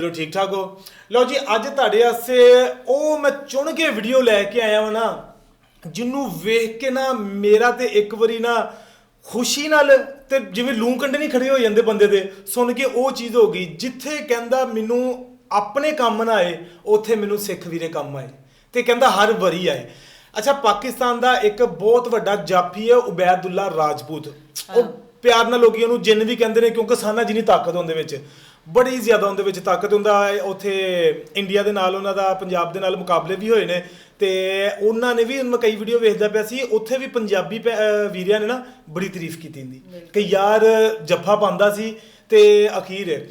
ਚਲੋ ਠੀਕ ਠਾਕ ਹੋ। ਲਓ ਜੀ ਅੱਜ ਤੁਹਾਡੇ ਵਾਸਤੇ ਉਹ ਮੈਂ ਚੁਣ ਕੇ ਵੀਡੀਓ ਲੈ ਕੇ ਆਇਆ ਹਾਂ ਨਾ ਜਿਹਨੂੰ ਵੇਖ ਕੇ ਨਾ ਮੇਰਾ ਤੇ ਇੱਕ ਵਾਰੀ ਨਾ ਖੁਸ਼ੀ ਨਾਲ ਤੇ ਜਿਵੇਂ ਲੂੰ ਕੰਡੇ ਨਹੀਂ ਖੜੇ ਹੋ ਜਾਂਦੇ ਬੰਦੇ ਦੇ ਸੁਣ ਕੇ ਉਹ ਚੀਜ਼ ਹੋ ਗਈ ਜਿੱਥੇ ਕਹਿੰਦਾ ਮੈਨੂੰ ਆਪਣੇ ਕੰਮ ਨਾ ਆਏ ਉੱਥੇ ਮੈਨੂੰ ਸਿੱਖ ਵੀਰੇ ਕੰਮ ਆਏ ਤੇ ਕਹਿੰਦਾ ਹਰ ਵਾਰੀ ਆਏ। ਅੱਛਾ ਪਾਕਿਸਤਾਨ ਦਾ ਇੱਕ ਬਹੁਤ ਵੱਡਾ ਜਾਫੀ ਹੈ ਉਬੈਦੁੱਲਾ ਰਾਜਪੂਤ। ਉਹ ਪਿਆਰ ਨਾਲ ਲੋਕੀ ਉਹਨੂੰ ਜਿੰਨ ਵੀ ਕਹਿੰਦੇ ਨੇ ਕਿਉਂਕਿ ਸਾਨਾ ਜਿੰਨੀ ਤਾਕਤ ਉਹਦੇ ਵਿੱਚ। ਬੜੀ ਜ਼ਿਆਦਾ ਉਹਦੇ ਵਿੱਚ ਤਾਕਤ ਹੁੰਦਾ ਹੈ। ਉੱਥੇ ਇੰਡੀਆ ਦੇ ਨਾਲ ਉਹਨਾਂ ਦਾ ਪੰਜਾਬ ਦੇ ਨਾਲ ਮੁਕਾਬਲੇ ਵੀ ਹੋਏ ਨੇ। ਤੇ ਉਹਨਾਂ ਨੇ ਵੀ ਮੈਂ ਕਈ ਵੀਡੀਓ ਵੇਖਦਾ ਪਿਆ ਸੀ ਉੱਥੇ ਵੀ ਪੰਜਾਬੀ ਅਹ ਵੀਰਿਆਂ ਨੇ ਨਾ ਬੜੀ ਤਾਰੀਫ ਕੀਤੀ ਹੁੰਦੀ। ਕਿ ਯਾਰ ਜੱਫਾ ਪਾਉਂਦਾ ਸੀ ਤੇ ਅਖੀਰ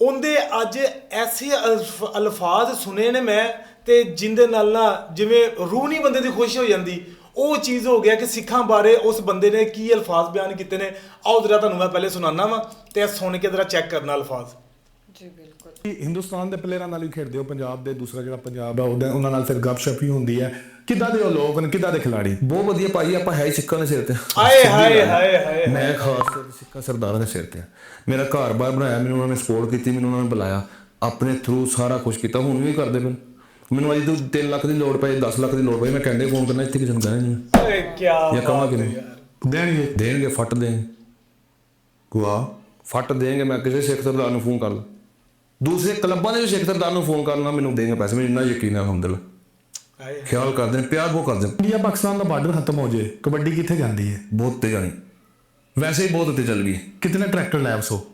ਉਹਦੇ ਅੱਜ ਐਸੇ ਅਲਫ- ਅਲਫਾਜ਼ ਸੁਨੇ ਨੇ ਮੈਂ ਤੇ ਜਿੰਦੇ ਨਾਲ ਨਾ ਜਿਵੇਂ ਰੂਹ ਨਹੀਂ ਬੰਦੇ ਦੀ ਖੁਸ਼ ਹੋ ਜਾਂਦੀ। ਉਹ ਚੀਜ਼ ਹੋ ਗਿਆ ਕਿ ਸਿੱਖਾਂ ਬਾਰੇ ਉਸ ਬੰਦੇ ਨੇ ਕੀ ਅਲਫਾਜ਼ ਬਿਆਨ ਕੀਤੇ ਨੇ। ਆਓ ਜਰਾ ਤੁਹਾਨੂੰ ਮੈਂ ਪਹਿਲੇ ਸੁਣਾਉਣਾ ਵਾਂ ਤੇ ਇਹ ਸੁਣ ਕੇ ਜਰਾ ਚੈੱਕ ਕਰਨਾ ਅਲਫਾਜ਼। ਜੀ ਬਿਲਕੁਲ। ਹਿੰਦੁਸਤਾਨ ਦੇ ਪਲੇਅਰਾਂ ਨਾਲ ਵੀ ਖੇਡਦੇ ਹੋ? ਪੰਜਾਬ ਦੇ ਦੂਸਰਾ ਜਿਹੜਾ ਪੰਜਾਬ ਹੈ ਉਹਦੇ ਉਹਨਾਂ ਨਾਲ ਫਿਰ ਗੱਪਸ਼ਪ ਹੀ ਹੁੰਦੀ ਹੈ। ਕਿੱਦਾਂ ਦੇ ਉਹ ਲੋਕ ਨੇ? ਕਿੱਦਾਂ ਦੇ ਖਿਲਾੜੀ ਬਹੁਤ ਵਧੀਆ ਭਾਈ ਆਪਾਂ ਹੈ ਹੀ ਸਿੱਖਾਂ ਦੇ ਸਿਰ ਤੇ। ਆਏ ਹਾਏ ਹਾਏ ਹਾਏ ਮੈਂ ਖਾਸ ਤੌਰ ਤੇ ਸਿੱਖਾਂ ਸਰਦਾਰਾਂ ਦੇ ਸਿਰ ਤੇ ਹਾਂ। ਮੇਰਾ ਘਰ-ਬਾਰ ਬਣਾਇਆ ਮੈਨੂੰ ਉਹਨਾਂ ਨੇ ਸਪੋਰਟ ਕੀਤੀ ਮੈਨੂੰ ਉਹਨਾਂ ਨੇ ਬੁਲਾਇਆ। ਆਪਣੇ ਥਰੂ ਸਾਰਾ ਕੁਝ ਕੀਤਾ ਹੁਣ ਵੀ ਕਰਦੇ ਪਏ ਨੇ। ਮੈਨੂੰ ਅੱਜ ਤੋਂ 3 ਲੱਖ ਦੀ ਲੋੜ ਪਈ 10 ਲੱਖ ਦੀ ਲੋੜ ਪਈ ਮੈਂ ਕਹਿੰਦੇ ਫੋਨ ਕਰਨਾ ਇੱਥੇ ਕਿਸੇ ਨੂੰ ਕਹਿਣਾ ਨਹੀਂ। ਓਏ ਕੀ ਜਾਂ ਕਹਾਂ ਕਿ ਨਹੀਂ ਦੇਣਗੇ। ਦੇਣਗੇ ਫੱਟ ਦੇਣਗੇ। ਗੁਆ ਫੱਟ ਦੇਣਗੇ ਮੈਂ ਕਿਸੇ ਸਿੱਖ ਸਰਦਾਰ ਨੂੰ ਫੋਨ ਕਰ ਲਾਂ। ਦੂਸਰੇ ਕਲੱਬਾਂ ਦੇ ਵੀ ਸਿੱਖ ਸਰਦਾਰ ਨੂੰ ਫੋਨ ਕਰਨਾ ਮੈਨੂੰ ਦੇਣਗੇ ਪੈਸੇ ਮੈਨੂੰ ਇੰਨਾ ਯਕੀਨ ਹੈ ਅਲਹਮਦੁਲਿਲਾ ਖਿਆਲ ਕਰਦੇ ਨੇ ਪਿਆਰ ਬਹੁਤ ਕਰਦੇ ਨੇ। ਇੰਡੀਆ ਪਾਕਿਸਤਾਨ ਦਾ ਬਾਰਡਰ ਖਤਮ ਹੋ ਜੇ ਕਬੱਡੀ ਕਿੱਥੇ ਜਾਂਦੀ ਹੈ? ਬਹੁਤ ਤੇ ਜਾਣੀ ਵੈਸੇ ਹੀ ਬਹੁਤ ਉੱਤੇ ਚੱਲ ਗਈ। ਕਿਤਨੇ ਟਰੈਕਟਰ ਲੈਬਸ ਹੋ?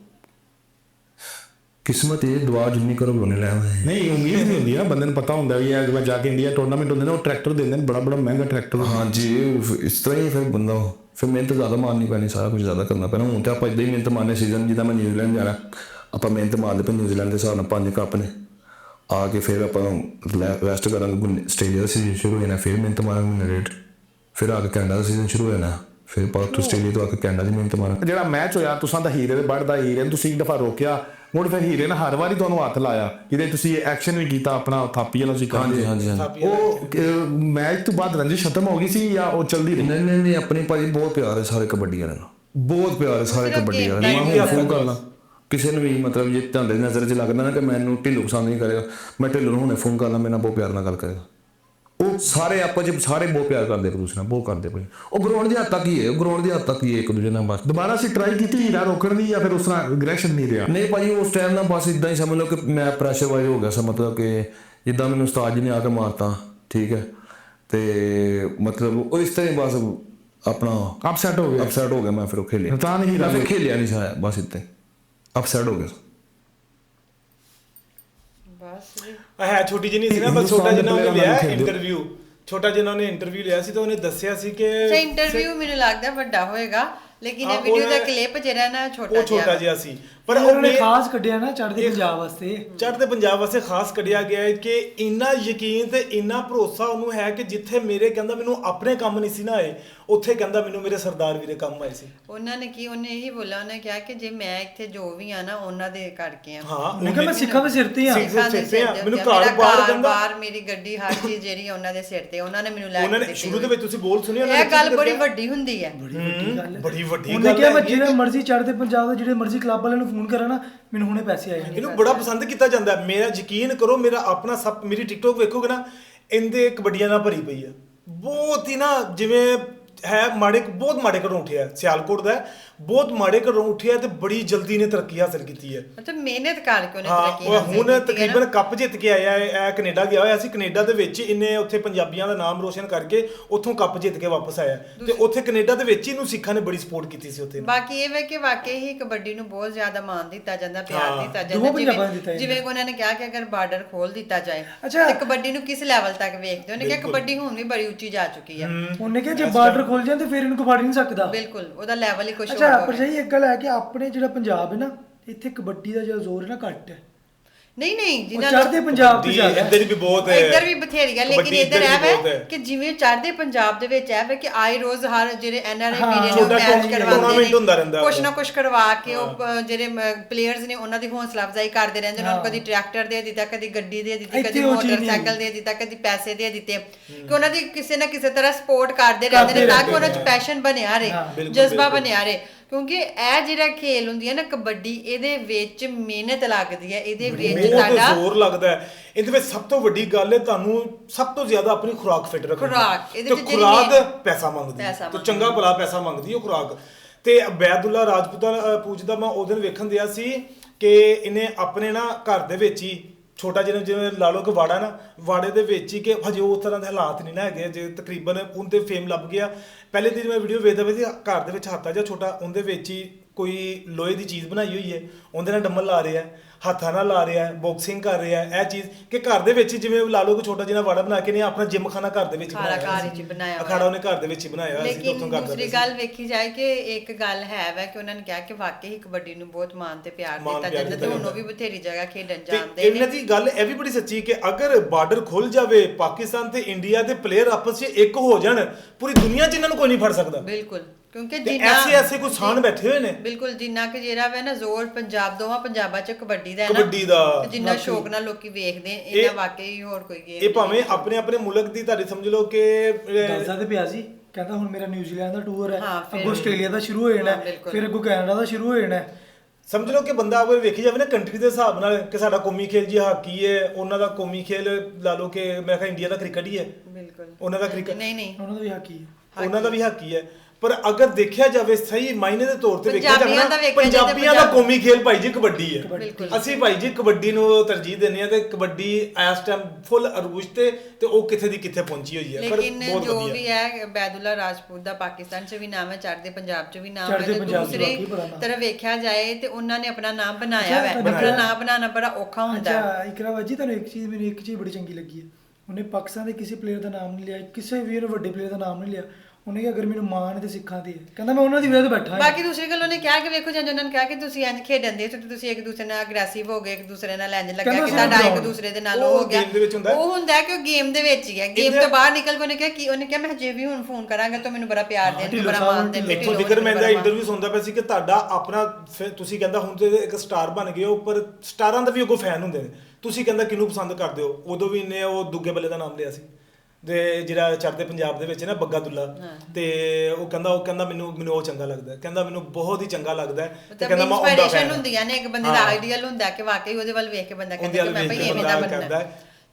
ਕਿਸਮਤ ਇਹ ਦੁਆ ਜਿੰਨੀ ਕਰੋ ਉਹਨੇ ਲੈ ਆਏ ਨਹੀਂ ਉਮੀਦ ਨਹੀਂ ਹੁੰਦੀ ਆ ਬੰਦੇ ਨੂੰ ਪਤਾ ਹੁੰਦਾ ਵੀ ਇਹ ਅਗਰ ਜਾ ਕੇ ਇੰਡੀਆ ਟੂਰਨਾਮੈਂਟ ਹੁੰਦੇ ਨੇ ਉਹ ਟਰੈਕਟਰ ਦਿੰਦੇ ਨੇ ਬੜਾ ਬੜਾ ਮਹਿੰਗਾ ਟਰੈਕਟਰ ਹਾਂਜੀ ਇਸ ਤਰ੍ਹਾਂ ਹੀ ਫਿਰ ਬੰਦਾ ਫਿਰ ਮਿਹਨਤ ਜ਼ਿਆਦਾ ਮਾਰਨੀ ਪੈਣੀ ਸਾਰਾ ਕੁਝ ਜ਼ਿਆਦਾ ਕਰਨਾ ਪੈਣਾ। ਹੁਣ ਤੇ ਆਪਾਂ ਇਦਾਂ ਹੀ ਮਿਹਨਤ ਮਾਰਨੇ ਸੀਜ਼ਨ ਜਿੱਦਾਂ ਮੈਂ ਨਿਊਜ਼ੀਲੈਂਡ ਜਾਣਾ ਆਪਾਂ ਮਿਹਨਤ ਮਾਰਦੇ ਪਏ ਨਿਊਜ਼ੀਲੈਂਡ ਦੇ ਹਿਸਾਬ ਨਾਲ ਪੰਜ ਕੱਪ ਨੇ। ਆ ਕੇ ਫਿਰ ਆਪਾਂ ਰੈਸਟ ਕਰਾਂਗੇ ਆਸਟ੍ਰੇਲੀਆ ਦਾ ਸੀਜ਼ਨ ਸ਼ੁਰੂ ਹੋ ਜਾਣਾ ਫਿਰ ਮਿਹਨਤ ਮਾਰਾਂਗੇ ਡੇਢ ਫਿਰ ਆ ਕੇ ਕੈਨੇਡਾ ਦਾ ਸੀਜ਼ਨ ਸ਼ੁਰੂ ਹੋ ਜਾਣਾ ਫਿਰ ਪਾਰਟ ਆਸਟ੍ਰੇਲੀਆ ਤੋਂ ਆ ਕੇ ਕੈਨੇਡਾ ਦੀ ਮਿਹਨਤ ਮਾਰਾਂਗੇ ਜਿਹੜਾ ਮੈਚ ਹੋਇਆ ਤੁਸਾਂ ਦਾ ਹੀਰੇ ਦੇ ਵੱਢਦਾ ਹੀਰੇ ਨੂੰ ਤੁਸੀਂ ਇੱਕ ਦਫਾ ਰੋਕਿਆ ਮੁੜ ਫਿਰ ਹੀਰੇ ਨੇ ਹਰ ਵਾਰੀ ਤੁਹਾਨੂੰ ਹੱਥ ਲਾਇਆ ਜਿਹਦੇ ਤੁਸੀਂ ਐਕਸ਼ਨ ਵੀ ਕੀਤਾ ਆਪਣਾ ਥਾਪੀ ਵਾਲਾ ਤੁਸੀਂ ਕਰਦੇ ਹਾਂਜੀ ਹਾਂਜੀ ਉਹ ਮੈਚ ਤੋਂ ਬਾਅਦ ਰੰਜਿਸ਼ ਖਤਮ ਹੋ ਗਈ ਸੀ ਜਾਂ ਉਹ ਚੱਲਦੀ ਰਹੀ? ਨਹੀਂ ਨਹੀਂ ਨਹੀਂ ਆਪਣੀ ਭਾਜੀ ਬਹੁਤ ਪਿਆਰ ਹੈ ਸਾਰੇ ਕਬੱਡੀ ਵਾਲਿਆਂ ਨਾਲ। ਬਹੁਤ ਪਿਆਰ ਹੈ ਸਾਰੇ ਕਬੱਡੀ ਵਾਲਿਆਂ ਨਾਲ। ਮੈਂ ਹੁਣ ਫੋਨ ਕਰਨਾ। ਕਿਸੇ ਨੂੰ ਵੀ ਮਤਲਬ ਜੇ ਤੁਹਾਡੇ ਨਜ਼ਰ 'ਚ ਲੱਗਦਾ ਨਾ ਕਿ ਮੈਨੂੰ ਢਿੱਲੂ ਪਸੰਦ ਨਹੀਂ ਕਰੇਗਾ ਮੈਂ ਢਿੱਲੂ ਨੂੰ ਹੁਣੇ ਫੋਨ ਕਰਨਾ ਮੇਰੇ ਨਾਲ ਬਹੁਤ ਪਿਆਰ ਨਾਲ ਗੱਲ ਕਰੇਗਾ। ਉਹ ਸਾਰੇ ਆਪਸ 'ਚ ਸਾਰੇ ਬਹੁਤ ਪਿਆਰ ਕਰਦੇ ਇੱਕ ਦੂਸਰੇ ਨਾਲ ਬਹੁਤ ਕਰਦੇ ਪਏ ਉਹ ਗਰਾਊਂਡ ਦੀ ਹੱਦ ਤੱਕ ਹੀ ਹੈ ਗਰਾਊਂਡ ਦੀ ਹੱਦ ਤੱਕ ਹੀ ਹੈ ਇੱਕ ਦੂਜੇ ਨਾਲ ਬਸ। ਦੁਬਾਰਾ ਅਸੀਂ ਟਰਾਈ ਕੀਤੀ ਹੀਰਾ ਰੋਕਣ ਦੀ ਜਾਂ ਫਿਰ ਉਸ ਤਰ੍ਹਾਂ ਅਗਰੈਸ਼ਨ ਨਹੀਂ ਰਿਹਾ। ਨਹੀਂ ਭਾਜੀ ਉਸ ਟਾਈਮ ਨਾ ਬਸ ਇਦਾਂ ਹੀ ਸਮਝ ਲਓ ਕਿ ਮੈਂ ਪ੍ਰੈਸ਼ਰ ਵਾਈਜ਼ ਹੋ ਗਿਆ ਸੀ ਮਤਲਬ ਕਿ ਜਿੱਦਾਂ ਮੈਨੂੰ ਉਸਤਾਦ ਜੀ ਨੇ ਆ ਕੇ ਮਾਰਤਾ ਠੀਕ ਹੈ। ਤੇ ਮਤਲਬ ਉਹ ਇਸ ਤਰ੍ਹਾਂ ਬਸ ਆਪਣਾ ਅਪਸੈਟ ਹੋ ਗਿਆ। ਅਪਸੈਟ ਹੋ ਗਿਆ ਮੈਂ ਫਿਰ ਉਹ ਖੇਲਿਆ। ਤਾਂ ਨਹੀਂ ਫਿਰ ਖੇਲਿਆ। ਨਹੀਂ ਸਾਇਆ ਬਸ ਇੱਥੇ ਅਪਸੈਟ ਹੋ ਗਿਆ ਬਸ ਜੀ। ਹੈ ਛੋਟੀ ਜਿਹੀ ਨਹੀਂ ਸੀ ਨਾ ਬਸ ਛੋਟਾ ਜਿਹਾ ਉਹਨੇ ਲਿਆ। ਇੰਟਰਵਿਊ ਛੋਟਾ ਜਿਹਾ ਉਹਨੇ ਇੰਟਰਵਿਊ ਲਿਆ ਸੀ ਤਾਂ ਉਹਨੇ ਦੱਸਿਆ ਸੀ ਕਿ ਅੱਛਾ ਇੰਟਰਵਿਊ ਮੈਨੂੰ ਲੱਗਦਾ ਵੱਡਾ ਹੋਏਗਾ ਲੇਕਿਨ ਇਹ ਵੀਡੀਓ ਦਾ ਕਲਿੱਪ ਜਿਹੜਾ ਨਾ ਛੋਟਾ ਉਹ ਛੋਟਾ ਜਿਹਾ। ਜਿਹਾ ਸੀ। ਪਰ ਉਹਨਾਂ ਨੇ ਉਹਨੇ ਖਾਸ ਕੱਢਿਆ ਨਾ ਚੜ੍ਹਦੇ ਪੰਜਾਬ ਵਾਸਤੇ ਚੜ੍ਹਦੇ ਪੰਜਾਬ ਵਾਸਤੇ ਖਾਸ ਕੱਢਿਆ ਗਿਆ ਹੈ ਕਿ ਇੰਨਾ ਯਕੀਨ ਤੇ ਇੰਨਾ ਭਰੋਸਾ ਉਹਨੂੰ ਹੈ ਕਿ ਜਿੱਥੇ ਮੇਰੇ ਕਹਿੰਦਾ ਮੈਨੂੰ ਆਪਣੇ ਕੰਮ ਨਹੀਂ ਸੀ ਨਾ ਆਏ ਉੱਥੇ ਕਹਿੰਦਾ ਮੈਨੂੰ ਮੇਰੇ ਸਰਦਾਰ ਵੀਰੇ ਕੰਮ ਆਏ ਸੀ ਉਹਨਾਂ ਨੇ ਕੀ ਉਹਨੇ ਇਹੀ ਬੋਲਿਆ ਉਹਨੇ ਕਿਹਾ ਕਿ ਜੇ ਮੈਂ ਇੱਥੇ ਜੋ ਵੀ ਆ ਨਾ ਉਹਨਾਂ ਦੇ ਕਰਕੇ ਆ ਹਾਂ ਮੈਂ ਕਿਹਾ ਮੈਂ ਸਿੱਖਾਂ ਦੇ ਸਿਰ ਤੇ ਆ ਸਿੱਖ- ਦੇ ਸਿੱਖ ਤੇ ਆ। ਸਿਰ ਤੇ ਮੈਨੂੰ। ਘਰ ਬਾਹਰ ਕਹਿੰਦਾ ਬਾਹਰ ਮੇਰੀ ਗੱਡੀ ਹਰ ਚੀਜ਼ ਜਿਹੜੀ ਆ ਉਹਨਾਂ ਦੇ ਸਿਰ ਤੇ ਉਹਨਾਂ ਨੇ ਮੈਨੂੰ ਲੈ ਉਹਨਾਂ ਕੇ ਨੇ ਦਿੱਤੀ ਸ਼ੁਰੂ ਦੇ। ਵਿੱਚ ਤੁਸੀਂ ਬੋਲ ਸੁਣੀ ਉਹਨਾਂ ਇਹ ਨੇ ਗੱਲ ਕੀ ਬੜੀ? ਵੱਡੀ ਹੁੰਦੀ ਹੈ ਹੂੰ, ਬੜੀ ਵੱਡੀ ਉਹਨੇ ਗੱਲ ਕਿਹਾ ਮੈਂ ਹੈਗੀ ਹੈ ਜਿਹੜਾ ਕਿ ਮਰਜ਼ੀ ਚੜ੍ਹਦੇ ਪੰਜਾਬ ਦਾ ਜਿਹੜੇ ਮਰਜ਼ੀ ਕਲੱਬ ਵਾਲਿਆਂ ਨੂੰ ਫੋਨ ਕਰਾਂ ਨਾ, ਮੈਨੂੰ ਹੁਣੇ ਪੈਸੇ ਆ ਆਏ ਇਹਨੂੰ ਬੜਾ ਪਸੰਦ ਕੀਤਾ ਜਾਂਦਾ ਹੈ। ਮੇਰਾ ਯਕੀਨ ਕਰੋ, ਮੇਰਾ ਆਪਣਾ ਸਭ ਮੇਰੀ ਟਿਕਟੋਕ ਵੇਖੋਗੇ ਨਾ, ਇਹਦੇ ਕਬੱਡੀਆਂ ਨਾਲ ਭਰੀ ਪਈ ਆ ਬਹੁਤ ਹੀ ਨਾ, ਜਿਵੇਂ ਹੈ ਮਾੜੇ ਬਹੁਤ ਮਾੜੇ ਘਰੋਂ ਉੱਠਿਆ ਹੈ, ਸਿਆਲਕੋਟ ਦਾ ਹੈ, ਬਹੁਤ ਮਾੜੇ ਘਰੋਂ ਉੱਠਿਆ ਤੇ ਬੜੀ ਜਲਦੀ ਨੇ ਤਰੱਕੀ ਹਾਸਲ ਕੀਤੀ ਹੈ ਮਤਲਬ ਮਿਹਨਤ ਕਰਕੇ ਉਹਨੇ ਹਾਂ ਤਰੱਕੀ ਉਹ ਹਾਸਿਲ ਹੁਣ ਕੀਤੀ ਹੈ ਨਾ। ਤਕਰੀਬਨ ਕੱਪ ਜਿੱਤ ਕੇ ਆਇਆ ਹੈ ਇਹ ਕੈਨੇਡਾ ਗਿਆ ਹੋਇਆ ਸੀ ਕੈਨੇਡਾ ਦੇ ਵਿੱਚ ਇਹਨੇ ਉੱਥੇ ਪੰਜਾਬੀਆਂ ਦਾ ਨਾਮ ਰੋਸ਼ਨ ਕਰਕੇ ਉੱਥੋਂ ਕੱਪ ਜਿੱਤ ਕੇ ਵਾਪਸ ਆਇਆ ਤੇ ਉੱਥੇ ਕੈਨੇਡਾ ਦੇ ਵਿੱਚ ਹੀ ਇਹਨੂੰ ਸਿੱਖਾਂ ਨੇ ਬੜੀ ਸਪੋਰਟ ਕੀਤੀ ਸੀ ਉੱਥੇ ਬਾਕੀ ਇਹ ਵੇ ਕਿ ਵਾਕਈ ਹੀ ਕਬੱਡੀ ਨੂੰ ਬਹੁਤ ਜ਼ਿਆਦਾ ਮਾਣ ਦਿੱਤਾ ਜਾਂਦਾ ਪਿਆਰ ਹਾਂ। ਦਿੱਤਾ ਦੋਵਾਂ ਜਾਂਦਾ ਪੰਜਾਬਾਂ ਨੂੰ ਦਿੱਤਾ ਜਿਵੇਂ ਜਾਂਦਾ। ਜਿਵੇਂ ਉਹਨਾਂ ਨੇ ਕਿਹਾ ਕਿ ਅਗਰ ਬਾਰਡਰ ਖੋਲ ਦਿੱਤਾ ਜਾਏ ਅੱਛਾ। ਤੇ ਕਬੱਡੀ ਨੂੰ ਕਿਸ ਲੈਵਲ ਤੱਕ ਵੇਖਦੇ ਹੋ? ਉਹਨੇ ਕਿਹਾ ਕਬੱਡੀ ਹੁਣ ਵੀ ਬੜੀ ਉੱਚੀ ਜਾ ਚੁੱਕੀ ਹੈ ਉਹਨੇ ਕਿਹਾ ਜੇ ਬਾਰਡਰ ਖੁੱਲ ਜਾਣ ਤੇ ਫਿਰ ਇਹਨੂੰ ਕਬੱਡੀ ਨਹੀਂ ਸਕਦਾ। ਬਿਲਕੁਲ ਉਹਦਾ ਲੈਵਲ ਹੀ ਕੁਝ ਅੱਛਾ ਹੋਰ ਪਰ ਹੋਵੇ ਸਹੀ ਇੱਕ ਗੱਲ ਹੈ ਕਿ ਆਪਣੇ ਜਿਹੜਾ ਪੰਜਾਬ ਹੈ ਨਾ ਇੱਥੇ ਕਬੱਡੀ ਦਾ ਜਿਹੜਾ ਜ਼ੋਰ ਹੈ ਨਾ ਘੱਟ ਹੈ। ਨਹੀਂ ਨਹੀਂ ਜਿਨ੍ਹਾਂ ਚੜ੍ਹਦੇ ਪੰਜਾਬ ਤੇ ਦੀ ਜ਼ਿਆਦਾ ਹੈ। ਇੱਧਰ ਵੀ ਬਹੁਤ ਹੈ। ਇੱਧਰ ਵੀ ਬਥੇਰੀ ਹੈ ਲੇਕਿਨ ਕਬੱਡੀ ਇੱਧਰ ਇਹ ਬਹੁਤ ਹੈ। ਕਿ ਜਿਵੇਂ ਚੜ੍ਹਦੇ ਪੰਜਾਬ ਦੇ ਵਿੱਚ ਇਹ ਹੈ ਕਿ ਆਏ ਰੋਜ਼ ਹਰ ਜਿਹੜੇ ਐਨਆਰਆਈ ਹਾਂ, ਵੀਰੇ ਨੇ ਛੋਟਾ ਮੈਚ ਕਰਵਾਉਂਦੇ ਹੁੰਦਾ ਰਹਿੰਦਾ ਕੁਛ ਨਾ ਕੁਛ ਕਰਵਾ ਕੇ ਉਹ ਅ, ਜਿਹੜੇ ਪਲੇਅਰਸ ਨੇ ਉਹਨਾਂ ਦੀ ਹੌਸਲਾ ਅਫਜ਼ਾਈ ਕਰਦੇ ਰਹਿੰਦੇ ਉਹਨਾਂ ਨੂੰ ਕਦੀ ਟਰੈਕਟਰ ਦੇ ਦਿੱਤਾ ਕਦੀ ਗੱਡੀ ਦੇ ਦਿੱਤੀ ਇੱਥੇ ਕਦੀ ਉਹ ਚੀਜ਼ ਨਹੀਂ ਮੋਟਰਸਾਈਕਲ ਦੇ ਦਿੱਤਾ ਕਦੀ ਪੈਸੇ ਦੇ ਦਿੱਤੇ। ਕਿ ਉਹਨਾਂ ਦੀ ਕਿਸੇ ਨਾ ਕਿਸੇ ਤਰ੍ਹਾਂ ਸਪੋਰਟ ਕਰਦੇ ਰਹਿੰਦੇ ਨੇ ਤਾਂ ਕਿ ਉਹਨਾਂ 'ਚ ਪੈਸ਼ਨ ਬਣਿਆ ਰਹੇ ਜਜ਼ਬਾ ਬਣਿਆ ਰਹੇ। ਕਿਉਂਕਿ ਇਹ ਜਿਹੜਾ ਖੇਲ ਹੁੰਦੀ ਹੈ ਨਾ ਕਬੱਡੀ ਇਹਦੇ ਵਿੱਚ ਮਿਹਨਤ ਲੱਗਦੀ ਹੈ ਇਹਦੇ ਵਿੱਚ ਤੁਹਾਡਾ ਜ਼ੋਰ ਲੱਗਦਾ ਹੈ। ਇਹਦੇ ਵਿੱਚ ਸਭ ਤੋਂ ਵੱਡੀ ਗੱਲ ਹੈ ਤੁਹਾਨੂੰ ਸਭ ਤੋਂ ਜ਼ਿਆਦਾ ਆਪਣੀ ਖੁਰਾਕ ਫਿੱਟ ਰੱਖਣੀ ਖੁਰਾਕ, ਇਹਦੇ ਵਿੱਚ ਖੁਰਾਕ ਪੈਸਾ ਮੰਗਦੀ ਹੈ। ਤੇ ਚੰਗਾ ਭਲਾ ਪੈਸਾ ਮੰਗਦੀ ਹੈ ਖੁਰਾਕ। ਤੇ ਅਬੈਦੁੱਲਾ ਰਾਜਪੂਤਾਂ ਪੂਜਦਾ ਮੈਂ ਉਹ ਦਿਨ ਵੇਖਣ ਦਿਆ ਸੀ ਕਿ ਇਹਨੇ ਆਪਣੇ ਨਾ ਘਰ ਦੇ ਵਿੱਚ ਹੀ ਛੋਟਾ ਜਿਹਾ ਜਿਵੇਂ ਲਾ ਲਓ ਕਿ ਵਾੜਾ ਨਾ, ਵਾੜੇ ਦੇ ਵਿੱਚ ਹੀ ਕਿ ਹਜੇ ਉਸ ਤਰ੍ਹਾਂ ਦੇ ਹਾਲਾਤ ਨਹੀਂ ਨਾ ਹੈਗੇ, ਜੇ ਤਕਰੀਬਨ ਉਹਦੇ ਫੇਮ ਲੱਭ ਗਿਆ। ਪਹਿਲੇ ਦਿਨ ਮੈਂ ਵੀਡੀਓ ਵੇਖਦਾ ਵੇ ਸੀ, ਘਰ ਦੇ ਵਿੱਚ ਹੱਥਾ ਜਿਹਾ ਛੋਟਾ, ਉਹਦੇ ਵਿੱਚ ਹੀ ਕੋਈ ਲੋਹੇ ਦੀ ਚੀਜ਼ ਬਣਾਈ ਹੋਈ ਹੈ ਉਹਦੇ ਨਾਲ ਡੰਬਲ ਲਾ ਰਿਹਾ ਹੱਥਾਂ ਨਾਲ ਲਾ ਰਿਹਾ ਬਾਕਸਿੰਗ ਕਰ ਰਿਹਾ ਇਹ ਚੀਜ਼ ਕਿ ਘਰ ਦੇ ਵਿੱਚ ਜਿਵੇਂ ਲਾ ਲਓ ਕਿ ਛੋਟਾ ਜਿਹਾ ਵਾੜਾ ਬਣਾ ਕੇ ਨੇ ਆਪਣਾ ਜਿਮ ਖਾਨਾ ਘਰ ਦੇ ਵਿੱਚ ਖਾਣਾ ਬਣਾਇਆ ਘਰ ਵਿੱਚ ਬਣਾਇਆ ਹੋਇਆ। ਅਖਾੜਾ ਉਹਨੇ ਘਰ ਦੇ ਵਿੱਚ ਹੀ ਬਣਾਇਆ ਹੋਇਆ ਸੀ ਉੱਥੋਂ ਕਰਦਾ ਦੂਸਰੀ ਗੱਲ ਵੇਖੀ ਜਾਏ ਕਿ ਇੱਕ ਗੱਲ ਹੈ ਵੈ ਕਿ ਉਹਨਾਂ ਨੇ ਕਿਹਾ ਕਿ ਵਾਕਈ ਹੀ ਕਬੱਡੀ ਨੂੰ ਬਹੁਤ ਮਾਣ ਤੇ ਪਿਆਰ ਦਿੱਤਾ ਜਾਂਦਾ ਤੇ ਹੁਣ ਉਹ। ਵੀ ਬਥੇਰੀ ਜਗ੍ਹਾ ਖੇਡਣ ਜਾਂਦੇ ਇਹਨਾਂ ਨੇ ਦੀ ਗੱਲ ਇਹ ਵੀ ਬੜੀ ਸੱਚੀ ਕਿ ਅਗਰ ਬਾਰਡਰ ਖੁੱਲ ਜਾਵੇ ਪਾਕਿਸਤਾਨ ਤੇ ਇੰਡੀਆ ਦੇ ਪਲੇਅਰ ਆਪਸ ਵਿੱਚ ਇੱਕ ਹੋ ਜਾਣ ਪੂਰੀ ਦੁਨੀਆ 'ਚ ਇਹਨਾਂ ਨੂੰ ਕੋਈ ਨਹੀਂ ਫੜ ਸਕਦਾ। ਬਿਲਕੁਲ। ਕਿਉਂਕਿ ਤੇ ਜਿੰਨਾ ਐਸੇ ਐਸੇ ਕੋਈ ਸਾਨ ਬੈਠੇ ਹੋਏ ਨੇ। ਬਿਲਕੁਲ ਜਿੰਨਾ ਕਿ ਜਿਹੜਾ ਵੈ ਨਾ ਜ਼ੋਰ ਪੰਜਾਬ ਦੋਵਾਂ ਪੰਜਾਬਾਂ ਚ ਕਬੱਡੀ ਦਾ ਹੈ ਨਾ ਕਬੱਡੀ ਦਾ, ਤੇ ਜਿੰਨਾ ਸ਼ੌਕ ਨਾਲ ਲੋਕੀ ਵੇਖਦੇ ਇਹ- ਇਹਨਾਂ ਵਾਕਈ ਹੋਰ ਕੋਈ ਗੇਮ ਇਹ ਭਾਵੇਂ ਆਪਣੇ ਆਪਣੇ ਮੁਲਕ ਦੀ ਤੁਹਾਡੀ ਸਮਝ ਲਓ ਕਿ ਅਹ, ਦੱਸਦਾ ਤੇ ਪਿਆ ਸੀ ਕਹਿੰਦਾ ਹੁਣ ਮੇਰਾ ਨਿਊਜ਼ੀਲੈਂਡ ਦਾ ਟੂਰ ਹੈ ਹਾਂ, ਫਿਰ- ਅੱਗੋਂ ਆਸਟ੍ਰੇਲੀਆ ਦਾ ਸ਼ੁਰੂ ਹੋ ਜਾਣਾ ਹਾਂ, ਹੈ, ਬਿਲਕੁਲ। ਫਿਰ ਅੱਗੋਂ ਕੈਨੇਡਾ ਦਾ ਸ਼ੁਰੂ ਹੋ ਜਾਣਾ ਹੈ। ਸਮਝ ਲਓ ਕਿ ਬੰਦਾ ਅਗਰ ਵੇਖੀ ਜਾਵੇ ਨਾ ਕੰਟਰੀ ਦੇ ਹਿਸਾਬ ਨਾਲ ਕਿ ਸਾਡਾ ਕੌਮੀ ਖੇਲ ਜੀ ਹਾਕੀ ਹੈ ਉਹਨਾਂ ਦਾ ਕੌਮੀ ਖੇਲ ਲਾ ਲਓ ਕਿ ਮੈਂ ਕਿਹਾ ਇੰਡੀਆ ਦਾ ਕ੍ਰਿਕਟ ਹੀ ਹੈ। ਬਿਲਕੁਲ। ਉਹਨਾਂ ਦਾ ਕ੍ਰਿਕਟ ਨਹੀਂ ਨਹੀਂ। ਉਹਨਾਂ ਦਾ ਵੀ ਹਾਕੀ ਹੈ। ਉਹਨਾਂ ਦਾ ਵੀ ਹਾਕੀ ਹੈ। ਪਰ ਅਗਰ ਦੇਖਿਆ ਜਾਵੇ ਸਹੀ ਮਾਇਨੇ ਦੇ ਤੌਰ ਤੇ ਵੇਖਿਆ ਜਾਵੇ ਪੰਜਾਬੀਆਂ ਦਾ ਨਾ ਵੇਖਿਆ ਜਾਏ ਤੇ ਪੰਜਾਬੀਆਂ ਦਾ ਪੰਜਾਬ- ਕੌਮੀ ਖੇਲ ਭਾਈ ਜੀ ਕਬੱਡੀ ਹੈ। ਬਿਲਕੁਲ। ਅਸੀਂ ਭਾਈ ਜੀ ਕਬੱਡੀ ਨੂੰ ਤਰਜੀਹ ਦਿੰਦੇ ਆ ਤੇ ਕਬੱਡੀ ਇਸ ਟਾਈਮ ਫੁੱਲ ਅਰੂਜ ਤੇ ਤੇ ਉਹ ਕਿੱਥੇ ਦੀ ਕਿੱਥੇ ਪਹੁੰਚੀ ਹੋਈ ਹੈ। ਪਰ ਲੇਕਿਨ ਬਹੁਤ ਜੋ ਵਧੀਆ। ਵੀ ਹੈ ਬੈਦੁੱਲਾ ਰਾਜਪੂਤ ਦਾ ਪਾਕਿਸਤਾਨ 'ਚ ਵੀ ਨਾਮ ਹੈ ਚੜ੍ਹਦੇ ਪੰਜਾਬ 'ਚ ਵੀ ਨਾਮ ਹੈ ਚੜ੍ਹਦੇ ਤੇ ਪੰਜਾਬ 'ਚ ਦੂਸਰੇ ਵਾਕਈ ਬੜਾ ਨਾਮ। ਤਰ੍ਹਾਂ ਵੇਖਿਆ ਜਾਏ ਤੇ ਉਹਨਾਂ ਨੇ ਆਪਣਾ ਨਾਮ ਬਣਾਇਆ ਹੈ। ਆਪਣਾ ਨਾਮ ਬਣਾਉਣਾ ਬੜਾ ਔਖਾ ਹੁੰਦਾ। ਹੈ ਅੱਛਾ ਇਕਰਾ ਬਾਜੀ ਤੁਹਾਨੂੰ ਇੱਕ ਚੀਜ਼ ਮੈਨੂੰ ਇੱਕ ਚੀਜ਼ ਬੜੀ ਚੰਗੀ ਲੱਗੀ ਹੈ। ਉਹਨੇ ਪਾਕਿਸਤਾਨ ਦੇ ਕਿਸੇ ਪਲੇਅਰ ਦਾ ਨਾਮ ਨਹੀਂ ਲਿਆ ਕਿਸੇ ਵੀ ਵੱਡੇ ਪਲੇਅਰ ਦਾ ਨਾਮ ਨਹੀਂ ਲਿਆ। ਉਹਨੇ ਕਿਹਾ ਅਗਰ ਮੈਨੂੰ ਮਾਣ ਤੇ ਸਿੱਖਾਂ ਦੀ ਹੈ। ਕਹਿੰਦਾ ਮੈਂ ਉਹਨਾਂ ਦੀ ਵਜ੍ਹਾ ਤੋਂ ਬੈਠਾ ਹਾਂ। ਬਾਕੀ ਦੂਸਰੀ ਗੱਲ ਉਹਨੇ ਕਿਹਾ ਕਿ ਵੇਖੋ ਜਦੋਂ ਉਹਨਾਂ ਨੇ ਕਿਹਾ ਕਿ ਤੁਸੀਂ ਇੰਜ ਖੇਡਣ ਦੇ ਤੇ ਤੁਸੀਂ ਇੱਕ ਦੂਸਰੇ ਨਾਲ ਅਗਰੈਸਿਵ ਹੋ ਗਏ ਇੱਕ ਦੂਸਰੇ ਨਾਲ ਇੰਜ ਲੱਗਿਆ ਕਹਿੰਦਾ ਕਿ ਤੁਹਾਡਾ ਇੱਕ। ਦੂਸਰੇ ਦੇ ਨਾਲ ਉਹ ਹੋ ਗਿਆ। ਦੇ। ਉਹ ਹੁੰਦਾ ਹੈ ਕਿ ਉਹ ਗੇਮ ਦੇ ਵਿੱਚ ਹੀ ਹੈ। ਗੇਮ ਤੋਂ ਬਾਹਰ ਨਿਕਲ ਕੇ ਉਹਨੇ ਕਿਹਾ ਕਿ ਉਹਨੇ ਕਿਹਾ ਮੈਂ ਹਜੇ ਵੀ ਹੁਣ ਫੋਨ ਕਰਾਂਗਾ ਤਾਂ ਮੈਨੂੰ ਬੜਾ ਪਿਆਰ ਦੇਣ ਤੇ ਬੜਾ ਮਾਣ ਨੂੰ ਦੇਣ ਇੱਥੋਂ ਜ਼ਿਕਰ ਮੈਂ ਦਾ ਇੰਟਰਵਿਊ ਸੁਣਦਾ ਪਿਆ ਸੀ ਕਿ ਤੁਹਾਡਾ ਆਪਣਾ ਤੁਸੀਂ ਕਹਿੰਦਾ ਹੁਣ ਤੇ ਇੱਕ ਸਟਾਰ ਬਣ ਗਏ ਹੋ ਪਰ ਸਟਾਰਾਂ ਦਾ ਵੀ ਅੱਗੋਂ ਫੈਨ ਹੁੰਦੇ ਨੇ। ਤੁਸੀਂ ਕਹਿੰਦਾ ਕਿਹਨੂੰ ਪਸੰਦ ਕਰਦੇ ਹੋ? ਉਦੋਂ ਵੀ ਇਹਨੇ ਉਹ ਦੁੱਗੇ ਬੱਲੇ ਦਾ ਨਾਮ ਲਿਆ ਸੀ। ਤੇ ਜਿਹੜਾ ਚੜ੍ਹਦੇ ਪੰਜਾਬ ਦੇ ਵਿੱਚ ਨਾ ਬੱਗਾ ਦੁੱਲਾ ਤੇ ਉਹ ਕਹਿੰਦਾ ਉਹ ਕਹਿੰਦਾ ਮੈਨੂੰ ਮੈਨੂੰ ਉਹ ਚੰਗਾ ਲੱਗਦਾ। ਕਹਿੰਦਾ ਮੈਨੂੰ ਬਹੁਤ ਹੀ ਚੰਗਾ ਲੱਗਦਾ ਤੇ ਕਹਿੰਦਾ ਮੈਂ ਉਹਦਾ ਫੈਨ ਹੁੰਦੀਆਂ ਨੇ ਇੱਕ ਬੰਦੇ ਦਾ ਆਈਡੀਅਲ ਹੁੰਦਾ ਕਿ ਵਾਕਈ ਉਹਦੇ ਵੱਲ ਵੇਖ ਕੇ ਬੰਦਾ ਕਹਿੰਦਾ ਕਿ ਮੈਂ ਭਈ ਐਵੇਂ ਦਾ ਬੰਦਾ।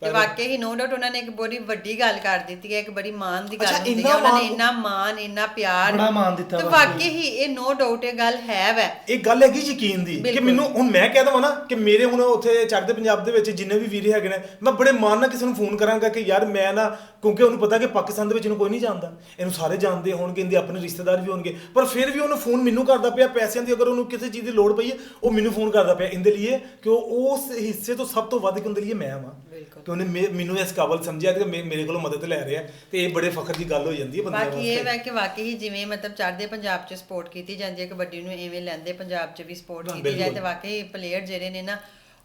ਤੇ ਵਾਕਈ ਹੀ ਨੋ ਡਾਊਟ ਉਹਨਾਂ ਨੇ ਇੱਕ ਬੜੀ ਵੱਡੀ ਗੱਲ ਕਰ ਦਿੱਤੀ ਹੈ ਇੱਕ ਬੜੀ ਮਾਣ ਦੀ ਗੱਲ ਹੁੰਦੀ ਹੈ। ਉਹਨਾਂ ਨੇ ਇੰਨਾ ਮਾਣ ਇੰਨਾ ਪਿਆਰ ਬੜਾ ਮਾਣ ਦਿੱਤਾ ਤੇ ਵਾਕਈ। ਹੀ ਇਹ ਨੋ ਡਾਊਟ ਇਹ ਗੱਲ ਹੈ ਵੈ। ਇਹ ਗੱਲ ਹੈਗੀ ਯਕੀਨ ਦੀ ਕਿ। ਮੈਨੂੰ ਹੁਣ ਮੈਂ ਕਹਿ ਦਵਾਂ ਨਾ ਕਿ ਮੇਰੇ ਹੁਣ ਉੱਥੇ ਚੜ੍ਹਦੇ ਪੰਜਾਬ ਦੇ ਵਿੱਚ ਜਿੰਨੇ ਵੀ ਵੀਰੇ ਹੈਗੇ ਨੇ ਮੈਂ ਬੜੇ ਮਾਣ ਨਾਲ ਕਿਸੇ ਨੂੰ ਫੋਨ ਕਰਾਂਗਾ ਕਿ ਯਾਰ ਮੈਂ ਨਾ ਕਿਉਂਕਿ ਉਹਨੂੰ ਪਤਾ ਕਿ ਪਾਕਿਸਤਾਨ ਦੇ ਵਿੱਚ ਇਹਨੂੰ ਕੋਈ ਨਹੀਂ ਜਾਣਦਾ। ਇਹਨੂੰ ਸਾਰੇ ਜਾਣਦੇ ਹੋਣਗੇ ਇਹਦੇ ਆਪਣੇ ਰਿਸ਼ਤੇਦਾਰ ਵੀ ਹੋਣਗੇ। ਪਰ ਫਿਰ ਵੀ ਉਹਨੂੰ ਫੋਨ ਮੈਨੂੰ ਕਰਦਾ ਪਿਆ ਪੈਸਿਆਂ ਦੀ ਅਗਰ ਉਹਨੂੰ ਕਿਸੇ ਚੀਜ਼ ਦੀ ਲੋੜ ਪਈ ਹੈ ਉਹ ਮੈਨੂੰ ਫੋਨ ਕਰਦਾ ਪਿਆ। ਇਹਦੇ ਲਈ ਕਿ ਉਹ ਉਸ ਹਿੱਸੇ ਤੋਂ ਸਭ ਤੋਂ ਵੱਧ ਕਿ ਉਹਦੇ ਲਈ ਮੈਂ ਆਵਾਂ ਬਿਲਕੁਲ। ਕਿ ਉਹਨੇ ਮੇ- ਮੈਨੂੰ ਇਸ ਕਾਬਲ ਸਮਝਿਆ ਤੇ ਮੇ- ਮੇਰੇ ਕੋਲੋਂ ਮਦਦ ਲੈ ਰਿਹਾ ਤੇ ਇਹ ਬੜੇ ਫਖਰ ਦੀ ਗੱਲ ਹੋ ਜਾਂਦੀ ਹੈ ਬੰਦੇ ਬਾਕੀ ਇਹ ਵੈ ਕਿ ਵਾਕਈ ਹੀ ਜਿਵੇਂ ਮਤਲਬ ਚੜ੍ਹਦੇ ਪੰਜਾਬ 'ਚ ਸਪੋਰਟ ਕੀਤੀ ਜਾਂਦੀ ਹੈ ਕਬੱਡੀ ਨੂੰ ਐਵੇਂ ਲੈਂਦੇ ਪੰਜਾਬ 'ਚ ਵੀ ਸਪੋਰਟ ਕੀਤੀ ਜਾਏ ਤੇ ਵਾਕਈ ਪਲੇਅਰ ਜਿਹੜੇ ਨੇ ਨਾ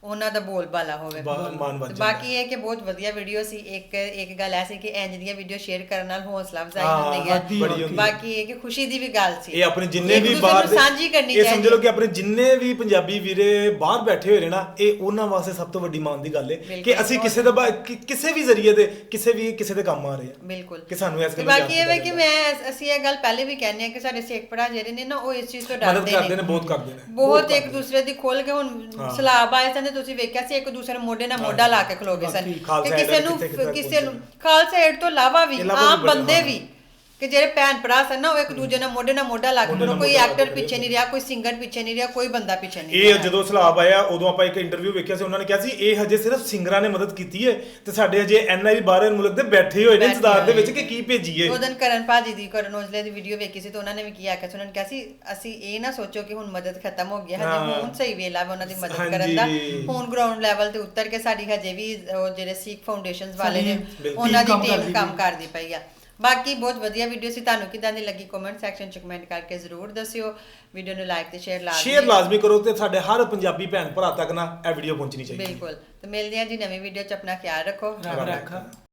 ਉਹਨਾਂ ਦਾ ਬੋਲ ਬਾਲਾ ਹੋਵੇ ਤੇ ਜਾਂਦਾ। ਬਾਕੀ ਇਹ ਕਿ ਬਹੁਤ ਵਧੀਆ ਵੀਡੀਓ ਸੀ। ਇੱਕ ਇੱਕ ਗੱਲ ਐ ਸੀ ਕਿ ਇੰਜ ਦੀਆਂ ਵੀਡੀਓ ਸ਼ੇਅਰ ਕਰਨ ਨਾਲ ਹੌਸਲਾ ਅਫਜ਼ਾਈ ਹਾਂ, ਹੁੰਦੀ ਹੈ। ਹੈ। ਬਾਕੀ ਇਹ ਕਿ ਖੁਸ਼ੀ ਦੀ ਵੀ ਗੱਲ ਸੀ। ਇਹ ਆਪਣੇ ਜਿੰਨੇ ਵੀ ਬਾਹਰ ਸਾਂਝੀ ਕਰਨੀ ਇਹ ਸਮਝ ਚਾਹੀਦੀ। ਲਓ ਕਿ ਆਪਣੇ ਜਿੰਨੇ ਵੀ ਪੰਜਾਬੀ ਵੀਰੇ ਬਾਹਰ ਬੈਠੇ ਹੋਏ ਨੇ ਨਾ ਇਹ ਉਹਨਾਂ ਵਾਸਤੇ ਸਭ ਤੋਂ ਵੱਡੀ ਮਾਣ ਦੀ ਗੱਲ ਹੈ ਕਿ ਬਿਲਕੁਲ, ਅਸੀਂ ਕਿਸੇ ਦਾ ਕਿਸੇ ਵੀ ਜ਼ਰੀਏ ਤੇ ਕਿਸੇ ਵੀ ਕਿਸੇ ਦੇ ਕੰਮ ਆ ਰਹੇ ਆ। ਬਿਲਕੁਲ। ਕਿ ਸਾਨੂੰ ਇਸ ਗੱਲ ਬਾਕੀ ਇਹ ਵੇ ਕਿ ਮੈਂ ਅਸੀਂ ਇਹ ਗੱਲ ਪਹਿਲੇ ਵੀ ਕਹਿੰਦੇ ਆ ਕਿ ਸਾਡੇ ਸਿੱਖ ਭਰਾ ਜਿਹੜੇ ਨੇ ਨਾ ਉਹ ਇਸ ਚੀਜ਼ ਤੋਂ ਮਦਦ ਡਰਦੇ ਕਰਦੇ ਨੇ ਬਹੁਤ ਕਰਦੇ ਨੇ। ਬਹੁਤ ਇੱਕ। ਦੂਸਰੇ ਦੀ ਖੋਲ ਕੇ ਹੁਣ ਸਲਾਬ ਆਏ ਸਨ ਤੇ ਤੁਸੀਂ ਵੇਖਿਆ ਸੀ ਇੱਕ ਦੂਸਰੇ ਨੂੰ ਮੋਢੇ ਨਾਲ ਮੋਢਾ ਲਾ ਕੇ ਖਲੋਗੇ ਸਨ ਬਾਕੀ ਕਿ ਖਾਲਸਾ ਕਿਸੇ ਏਡ ਨੂੰ ਕਿੱਥੇ ਕਿੱਥੇ ਕਿਸੇ ਨੂੰ ਪਹੁੰਚੇ। ਖਾਲਸਾ ਏਡ ਤੋਂ ਇਲਾਵਾ ਵੀ ਇਲਾਵਾ ਵੀ ਆਮ ਬੜੇ, ਬੰਦੇ ਹਾਂ। ਵੀ ਕਿ ਜਿਹੜੇ ਭੈਣ ਭਰਾ ਸਨ ਨਾ ਉਹ ਇੱਕ ਦੂਜੇ ਨਾਲ ਮੋਢੇ ਨਾਲ ਮੋਢਾ ਲਾ ਕੇ ਮੋਢੇ ਨਾਲ ਕੋਈ ਮੋਢਾ ਲਾ ਐਕਟਰ ਕੇ ਪਿੱਛੇ ਨਹੀਂ ਰਿਹਾ ਕੋਈ ਸਿੰਗਰ ਪਿੱਛੇ ਨਹੀਂ ਰਿਹਾ ਕੋਈ ਬੰਦਾ ਪਿੱਛੇ ਨਹੀਂ ਇਹ ਰਿਹਾ ਜਦੋਂ ਸਲਾਬ ਆਇਆ ਉਦੋਂ ਆਪਾਂ ਇੱਕ ਇੰਟਰਵਿਊ ਵੇਖਿਆ ਸੀ ਉਹਨਾਂ ਨੇ ਕਿਹਾ ਸੀ ਇਹ ਹਜੇ ਸਿਰਫ ਸਿੰਗਰਾਂ ਨੇ ਮਦਦ ਕੀਤੀ ਹੈ ਤੇ ਸਾਡੇ ਹਜੇ ਐਨਆਈ ਬਾਹਰ ਮੁਲਕ ਦੇ ਬੈਠੇ ਹੋਏ ਨੇ ਬੈਠੇ ਇੰਤਜ਼ਾਰ ਦੇ ਵਿੱਚ ਕਿ ਕੀ ਭੇਜੀਏ ਉਹ ਦਿਨ ਕਰਨ ਭਾਜੀ ਦੀ ਕਰਨ ਔਜਲੇ ਦੀ ਵੀਡੀਓ ਵੇਖੀ ਸੀ ਤੇ ਉਹਨਾਂ ਨੇ ਵੀ ਕੀ ਆਖਿਆ ਸੀ ਉਹਨਾਂ ਨੇ ਕਿਹਾ ਸੀ ਅਸੀਂ ਇਹ ਨਾ ਸੋਚੋ ਕਿ ਹੁਣ ਮਦਦ ਖਤਮ ਹੋ ਗਈ ਹੈ ਹਾਂ। ਹਜੇ ਹੁਣ ਸਹੀ ਵੇਲਾ ਵਾ ਉਹਨਾਂ ਦੀ ਮਦਦ ਕਰਨ ਦਾ ਹਾਂਜੀ। ਹੁਣ ਗਰਾਊਂਡ ਲੈਵਲ ਤੇ ਉੱਤਰ ਕੇ ਸਾਡੀ ਹਜੇ ਵੀ ਉਹ ਜਿਹੜੇ ਸਿੱਖ ਫਾਊਂਡੇਸ਼ਨਸ ਵਾਲੇ ਨੇ ਸਾਡੀ। ਉਹਨਾਂ ਦੀ ਟੀਮ ਕੰਮ। ਕਰਦੀ ਪਈ ਆ ਬਾਕੀ ਬਹੁਤ ਵਧੀਆ ਵੀਡੀਓ ਸੀ। ਤੁਹਾਨੂੰ ਕਿਦਾਂ ਦੀ ਲੱਗੀ ਕਮੈਂਟ ਸੈਕਸ਼ਨ ਚ ਕਮੈਂਟ ਕਰਕੇ ਜ਼ਰੂਰ ਦੱਸਿਓ। ਵੀਡੀਓ ਨੂੰ ਲਾਈਕ ਤੇ ਸ਼ੇਅਰ ਲਾ ਸ਼ੇਅਰ ਲਾਜ਼ਮੀ ਕਰੋ ਤੇ ਸਾਡੇ ਹਰ ਪੰਜਾਬੀ ਭੈਣ ਭਰਾ ਤੱਕ ਨਾ ਇਹ ਵੀਡੀਓ ਪਹੁੰਚਣੀ ਚਾਹੀਦੀ ਹੈ। ਬਿਲਕੁਲ। ਤੇ ਮਿਲਦੇ ਹਾਂ ਜੀ ਨਵੀਂ ਵੀਡੀਓ ਚ। ਆਪਣਾ ਖਿਆਲ ਰੱਖੋ। ਰੱਖ ਰੱਖ।